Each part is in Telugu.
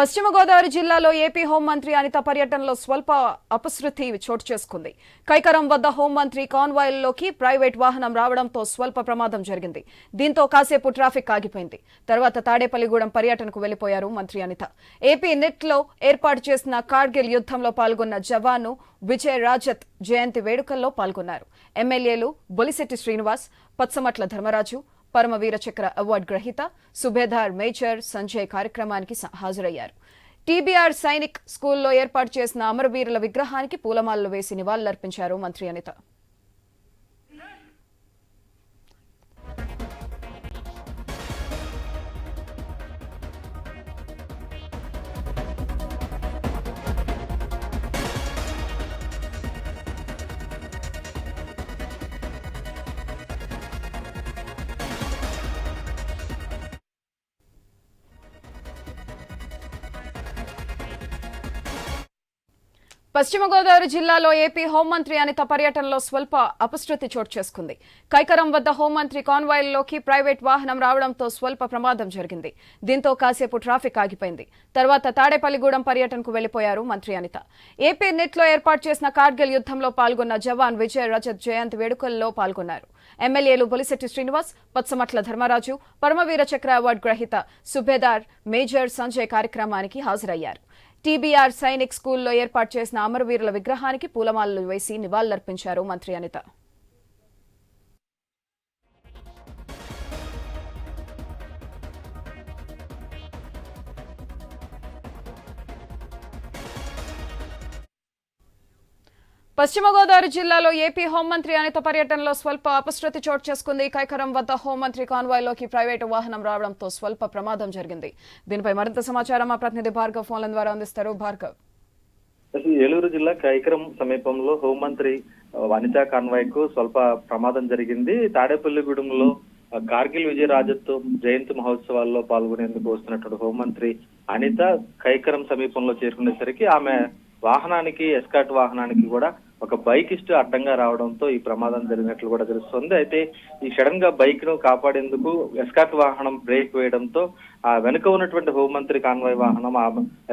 పశ్చిమ గోదావరి జిల్లాలో ఏపీ హోంమంత్రి అనిత పర్యటనలో స్వల్ప అపశృతి చోటు చేసుకుంది. కైకరం వద్ద హోంమంత్రి కాన్వాయ్లోకి ప్రైవేట్ వాహనం రావడంతో స్వల్ప ప్రమాదం జరిగింది. దీంతో కాసేపు ట్రాఫిక్ ఆగిపోయింది. తర్వాత తాడేపల్లిగూడెం పర్యటనకు వెళ్ళిపోయారు మంత్రి అనిత. ఏపీ నెట్లో ఏర్పాటు చేసిన కార్గిల్ యుద్ధంలో పాల్గొన్న జవాను విజయ్ రాజత్ జయంతి వేడుకల్లో పాల్గొన్నారు. ఎమ్మెల్యేలు బొలిశెట్టి శ్రీనివాస్ పచ్చమట్ల ధర్మరాజు పరమవీర చక్ర అవార్డు గ్రహీత సుబేదార్ మేజర్ సంజయ్ కార్యక్రమానికి హాజరయ్యారు. టీబీఆర్ సైనిక్ స్కూల్లో ఏర్పాటు చేసిన అమరవీరుల విగ్రహానికి పూలమాలలు వేసి నివాళులర్పించారు మంత్రి అనిత. పశ్చిమ గోదావరి జిల్లాలో ఏపీ హోంమంత్రి అనిత పర్యటనలో స్వల్ప అపశృతి చోటు చేసుకుంది. కైకరం వద్ద హోంమంత్రి కాన్వాయ్లోకి ప్రైవేట్ వాహనం రావడంతో స్వల్ప ప్రమాదం జరిగింది. దీంతో కాసేపు ట్రాఫిక్ ఆగిపోయింది. తర్వాత తాడేపల్లిగూడెం పర్యటనకు వెళ్ళిపోయారు మంత్రి అనిత. ఏపీ నెట్లో ఏర్పాటు చేసిన కార్గిల్ యుద్ధంలో పాల్గొన్న జవాన్ విజయ్ రజత్ జయంత్ వేడుకల్లో పాల్గొన్నారు. ఎమ్మెల్యేలు బొలిశెట్టి శ్రీనివాస్ పచ్చమట్ల ధర్మరాజు పరమవీర చక్ర అవార్డు గ్రహీత సుబేదార్ మేజర్ సంజయ్ కార్యక్రమానికి హాజరయ్యారు. టీబీఆర్ సైనిక్ స్కూల్లో ఏర్పాటు చేసిన అమరవీరుల విగ్రహానికి పూలమాలలు వేసి నివాళులర్పించారు మంత్రి అనిత. పశ్చిమ గోదావరి జిల్లాలో ఏపీ హోంమంత్రి అనిత పర్యటనలో స్వల్ప అపశృతి చోటు చేసుకుంది. కైకరం వద్ద హోంమంత్రి కాన్వాయ్లోకి ప్రైవేటు వాహనం రావడంతో స్వల్ప ప్రమాదం జరిగింది. దీనిపై మరింత సమాచారం మా ప్రతినిధి భార్గవ్ ఫోన్ల ద్వారా అందిస్తారు. భార్గవ్. ఏలూరు జిల్లా కైకరం సమీపంలో హోంమంత్రి వనితా కాన్వాయ్కు స్వల్ప ప్రమాదం జరిగింది. తాడేపల్లిగూడెంలో ఆ, కార్గిల్ విజయ రాజత్వ జయంతి మహోత్సవాల్లో పాల్గొనేందుకు వస్తున్నటువంటి హోంమంత్రి అనిత కైకరం సమీపంలో చేరుకునేసరికి ఆమె వాహనానికి ఎస్కాట్ వాహనానికి కూడా ఒక బైకిస్ట్ అడ్డంగా రావడంతో ఈ ప్రమాదం జరిగినట్లు కూడా తెలుస్తుంది. అయితే ఈ సడన్గా బైక్ను కాపాడేందుకు ఎస్కాట్ వాహనం బ్రేక్ వేయడంతో ఆ వెనుక ఉన్నటువంటి హోంమంత్రి కాన్వాయ్ వాహనం ఆ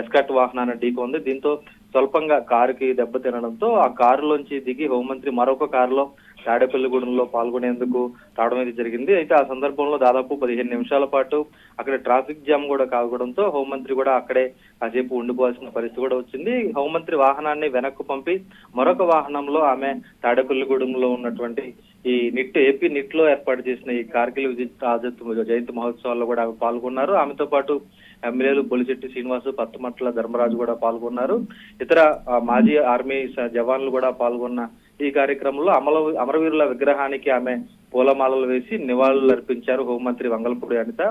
ఎస్కాట్ వాహనాన్ని ఢీకొంది. దీంతో స్వల్పంగా కారుకి దెబ్బ తినడంతో ఆ కారులోంచి దిగి హోంమంత్రి మరొక కారులో తాడేపల్లిగూడెంలో పాల్గొనేందుకు రావడం అయితే జరిగింది. అయితే ఆ సందర్భంలో దాదాపు పదిహేను నిమిషాల పాటు అక్కడ ట్రాఫిక్ జామ్ కూడా కావడంతో హోంమంత్రి కూడా అక్కడే కాసేపు ఉండిపోవాల్సిన పరిస్థితి కూడా వచ్చింది. హోంమంత్రి వాహనాన్ని వెనక్కు పంపి మరొక వాహనంలో ఆమె తాడేపల్లిగూడెంలో ఉన్నటువంటి ఈ నిట్ ఏపీ నిట్లో ఏర్పాటు చేసిన ఈ కార్గిల్ విజయ్ జయంతి మహోత్సవాల్లో కూడా ఆమె పాల్గొన్నారు. ఆమెతో పాటు ఎమ్మెల్యేలు బొలిశెట్టి శ్రీనివాసు పత్తుమట్ల ధర్మరాజు కూడా పాల్గొన్నారు. ఇతర మాజీ ఆర్మీ స- జవాన్లు కూడా పాల్గొన్న ఈ కార్యక్రమంలో అమల అమరవీరుల విగ్రహానికి ఆమె పూలమాలలు వేసి నివాళులు అర్పించారు హోంమంత్రి వంగలపూడి అనిత.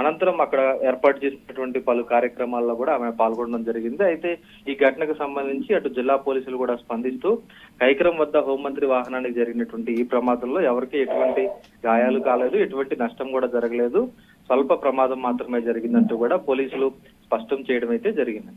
అనంతరం అక్కడ ఏర్పాటు చేసినటువంటి పలు కార్యక్రమాల్లో కూడా ఆమె పాల్గొనడం జరిగింది. అయితే ఈ ఘటనకు సంబంధించి అటు జిల్లా పోలీసులు కూడా స్పందిస్తూ కైకరం వద్ద హోంమంత్రి వాహనానికి జరిగినటువంటి ఈ ప్రమాదంలో ఎవరికి ఎటువంటి గాయాలు కాలేదు ఎటువంటి నష్టం కూడా జరగలేదు. స్వల్ప ప్రమాదం మాత్రమే జరిగిందంటూ కూడా పోలీసులు స్పష్టం చేయడం అయితే జరిగింది.